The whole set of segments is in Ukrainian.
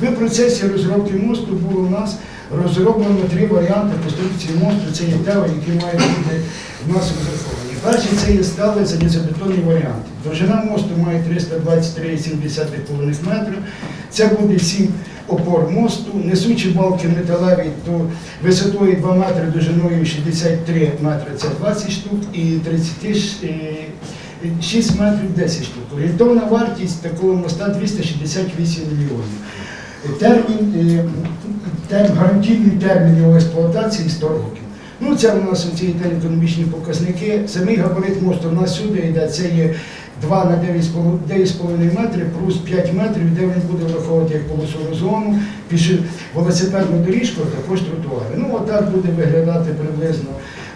В процесі розробки мосту було у нас розроблено три варіанти конструкції мосту. Це є тео, які мають бути в нас розраховані. Перший це є сталий залізобетонний варіант. Довжина мосту має 323,7 метрів. Це буде 7 опор мосту, несучі балки металеві то висотою 2 метри, довжиною 63 метри, це 20 штук, і 36 метрів 10 штук. Орієнтовна вартість такого моста 268 мільйонів. Термін, е, терм, гарантійний термін його експлуатації 100 років. Ну, це у нас ці економічні показники. Самий габарит мосту у нас сюди йде, це є 2 на 9,5 метрів плюс 5 метрів, де він буде враховувати як полосову зону, піши велосипедну доріжку, також тротуари. Ну, отак буде виглядати приблизно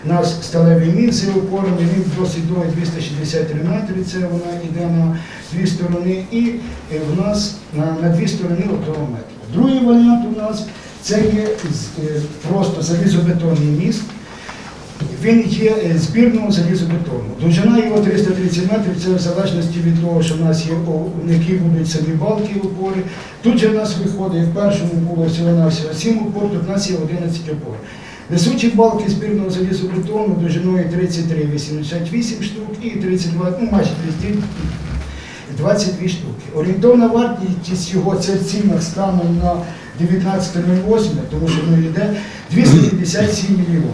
наш сталевий міст з опорами, він досить довгий 263 метри, це вона йде на дві сторони, і е, в нас на, на дві сторони одного метра. Другий варіант у нас це є е, просто залізобетонний міст. Він є е, збірного залізобетону. Довжина його 330 метрів, це в залежності від того, що в нас є які будуть самі балки опори. Тут же в нас виходить, в першому було всього на всього 7 опор, тут в нас є 11 опор. Несучі балки збірного залізобетону довжиною 33,88 штук і 32, ну майже 30, 22 штуки. Орієнтовна вартість його це в цінах станом на 19.08, тому що ну, йде 257 мільйонів.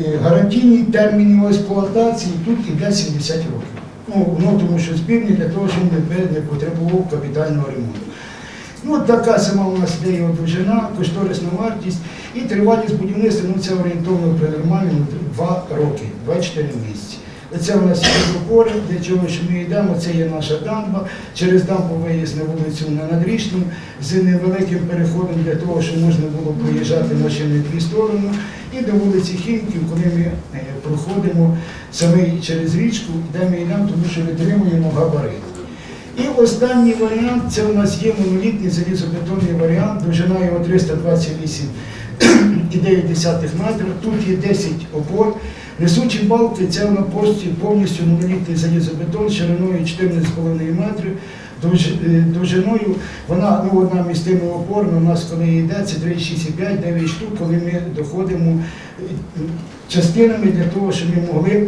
Е, Гарантійний термін експлуатації тут іде 70 років. Ну, ну, тому що збірний для того, щоб не потребував капітального ремонту. Ну, от така сама у нас є його кошторисна вартість і тривалість будівництва, ну це орієнтовно при нормальному 2 роки, 24 місяці. Це у нас є опори, для чого що ми йдемо, це є наша дамба. Через дамбу виїзд на вулицю на Надрічну з невеликим переходом для того, щоб можна було проїжджати машини дві сторони. І до вулиці Хімків, коли ми е, проходимо саме через річку, де ми йдемо, тому що витримуємо габарит. І останній варіант це у нас є монолітний залізобетонний варіант, довжина його 328,9 метрів. Тут є 10 опор. Несучі балки це на пості повністю монолітний залізобетон шириною 14,5 метрів. е, Довжиною вона ну, одна містина опорна, у нас коли йде, це 36,5, 9 штук, коли ми доходимо е, частинами для того, щоб ми могли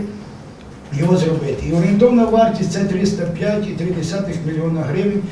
його зробити. І орієнтовна вартість це 305,3 мільйона гривень.